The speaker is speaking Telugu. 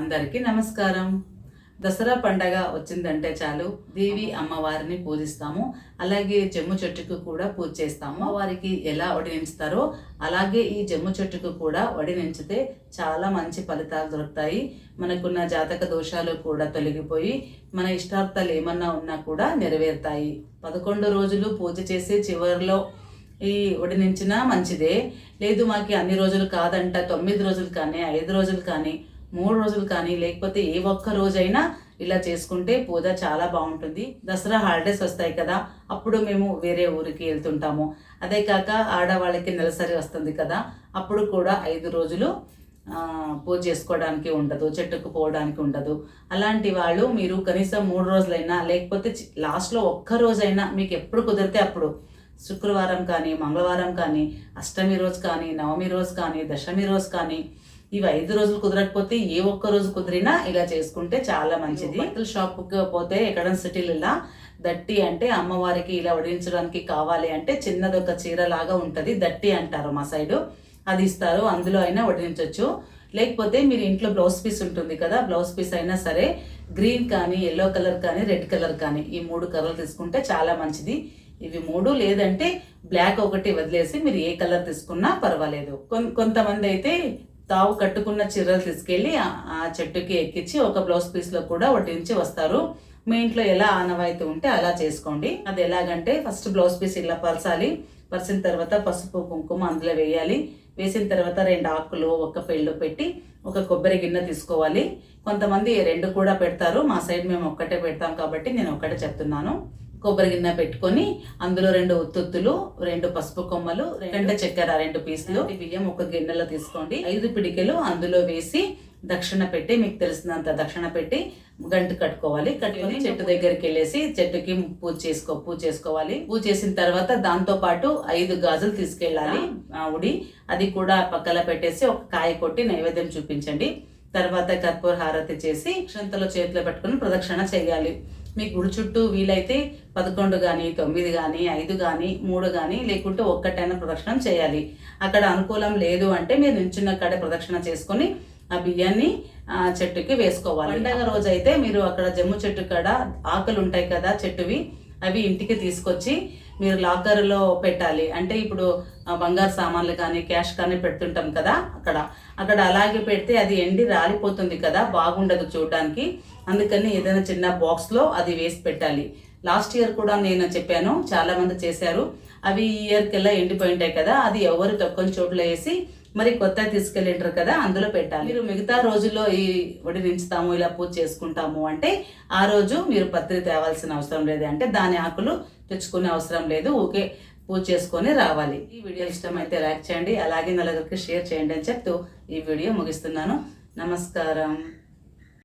అందరికీ నమస్కారం. దసరా పండగ వచ్చిందంటే చాలు. దేవి అమ్మవారిని పూజిస్తాము. అలాగే జమ్ము చెట్టుకు కూడా పూజ చేస్తాము. అమ్మవారికి ఎలా వడినించుతారో అలాగే ఈ జమ్ము చెట్టుకు కూడా వడినించితే చాలా మంచి ఫలితాలు దొరుకుతాయి. మనకున్న జాతక దోషాలు కూడా తొలగిపోయి మన ఇష్టార్థాలు ఏమన్నా ఉన్నా కూడా నెరవేరుతాయి. పదకొండు రోజులు పూజ చేసి చివరిలో ఈ వడినించినా మంచిదే. లేదు మాకు అన్ని రోజులు కాదంట. తొమ్మిది రోజులు కానీ ఐదు రోజులు కానీ మూడు రోజులు కానీ లేకపోతే ఏ ఒక్క రోజైనా ఇలా చేసుకుంటే పూజ చాలా బాగుంటుంది. దసరా హాలిడేస్ వస్తాయి కదా అప్పుడు మేము వేరే ఊరికి వెళ్తుంటాము. అదే కాక ఆడవాళ్ళకి నెలసరి వస్తుంది కదా అప్పుడు కూడా ఐదు రోజులు పూజ చేసుకోవడానికి ఉండదు చెట్టుకు పోవడానికి ఉండదు. అలాంటి వాళ్ళు మీరు కనీసం మూడు రోజులైనా లేకపోతే లాస్ట్లో ఒక్క రోజైనా మీకు ఎప్పుడు కుదిరితే అప్పుడు శుక్రవారం కానీ మంగళవారం కానీ అష్టమి రోజు కానీ నవమి రోజు కానీ దశమి రోజు కానీ ఇవి ఐదు రోజులు కుదరకపోతే ఏ ఒక్క రోజు కుదిరినా ఇలా చేసుకుంటే చాలా మంచిది. బట్టల షాప్కి పోతే ఎక్కడ సిటీలలో దట్టి అంటే అమ్మవారికి ఇలా వడించడానికి కావాలి అంటే చిన్నది ఒక చీర లాగా ఉంటుంది దట్టి అంటారు మా సైడు. అది ఇస్తారు అందులో అయినా వడించవచ్చు లేకపోతే మీరు ఇంట్లో బ్లౌజ్ పీస్ ఉంటుంది కదా బ్లౌజ్ పీస్ అయినా సరే గ్రీన్ కానీ ఎల్లో కలర్ కానీ రెడ్ కలర్ కానీ ఈ మూడు కలర్లు తీసుకుంటే చాలా మంచిది. ఇవి మూడు లేదంటే బ్లాక్ ఒకటి వదిలేసి మీరు ఏ కలర్ తీసుకున్నా పర్వాలేదు. కొంతమంది అయితే తావు కట్టుకున్న చీరలు తీసుకెళ్ళి ఆ- చెట్టుకి ఎక్కించి ఒక బ్లౌజ్ పీస్లో కూడా వడ్డించి వస్తారు. మీ ఇంట్లో ఎలా ఆనవాయితీ ఉంటే అలా చేసుకోండి. అది ఎలాగంటే ఫస్ట్ బ్లౌజ్ పీస్ ఇలా పరచాలి. పరిచిన తర్వాత పసుపు కుంకుమ అందులో వేయాలి. వేసిన తర్వాత రెండు ఆకులు ఒక పెళ్ళు పెట్టి ఒక కొబ్బరి గిన్నె తీసుకోవాలి. కొంతమంది రెండు కూడా పెడతారు. మా సైడ్ మేము ఒక్కటే పెడతాం కాబట్టి నేను ఒక్కటే చెప్తున్నాను. కొబ్బరి గిన్నె పెట్టుకొని అందులో రెండు ఉత్తుత్తులు రెండు పసుపు కొమ్మలు రెండు చక్కెర రెండు పీసులు బియ్యం ఒక గిన్నెలో తీసుకోండి. ఐదు పిడికెలు అందులో వేసి దక్షిణ పెట్టి మీకు తెలిసినంత దక్షిణ పెట్టి గంట కట్టుకోవాలి. కట్టుకొని చెట్టు దగ్గరికి వెళ్ళేసి చెట్టుకి పూజ చేసుకో పూజ చేసుకోవాలి. పూజ చేసిన తర్వాత దాంతో పాటు ఐదు గాజులు తీసుకెళ్ళాలి. ఆ. ఉడి అది కూడా పక్కన పెట్టేసి ఒక కాయ కొట్టి నైవేద్యం చూపించండి. తర్వాత కర్పూర హారతి చేసి అక్షంతలో చేతిలో పెట్టుకుని ప్రదక్షిణ చేయాలి. మీ గుడి చుట్టూ వీలైతే పదకొండు కానీ తొమ్మిది కానీ ఐదు కానీ మూడు కానీ లేకుంటే ఒక్కటైనా ప్రదక్షిణ చేయాలి. అక్కడ అనుకూలం లేదు అంటే మీరు నించున్న కాడ ప్రదక్షిణ చేసుకొని ఆ బియ్యాన్ని ఆ చెట్టుకి వేసుకోవాలి. పండగ రోజు అయితే మీరు అక్కడ జమ్ము చెట్టు కాడ ఆకులు ఉంటాయి కదా చెట్టువి అవి ఇంటికి తీసుకొచ్చి మీరు లాకర్లో పెట్టాలి. అంటే ఇప్పుడు బంగారు సామాన్లు కానీ క్యాష్ కానీ పెడుతుంటాం కదా అక్కడ. అక్కడ అలాగే పెడితే అది ఎండి రాలిపోతుంది కదా బాగుండదు చూడడానికి. అందుకని ఏదైనా చిన్న బాక్స్లో అది వేసి పెట్టాలి. లాస్ట్ ఇయర్ కూడా నేను చెప్పాను చాలామంది చేశారు. అవి ఈ ఇయర్కెల్లా ఎండిపోయి ఉంటాయి కదా అది ఎవరు తక్కువ చోట్ల వేసి మరి కొత్త తీసుకెళ్ళింటారు కదా అందులో పెట్టాలి. మీరు మిగతా రోజుల్లో ఈ వడినించుతాము ఇలా పూజ చేసుకుంటాము అంటే ఆ రోజు మీరు పత్రి తేవాల్సిన అవసరం లేదు. అంటే దాని ఆకులు తెచ్చుకునే అవసరం లేదు ఓకే పూజ చేసుకొని రావాలి. ఈ వీడియో ఇష్టమైతే లైక్ చేయండి అలాగే నలుగురికి షేర్ చేయండి అని చెప్తూ ఈ వీడియో ముగిస్తున్నాను. నమస్కారం.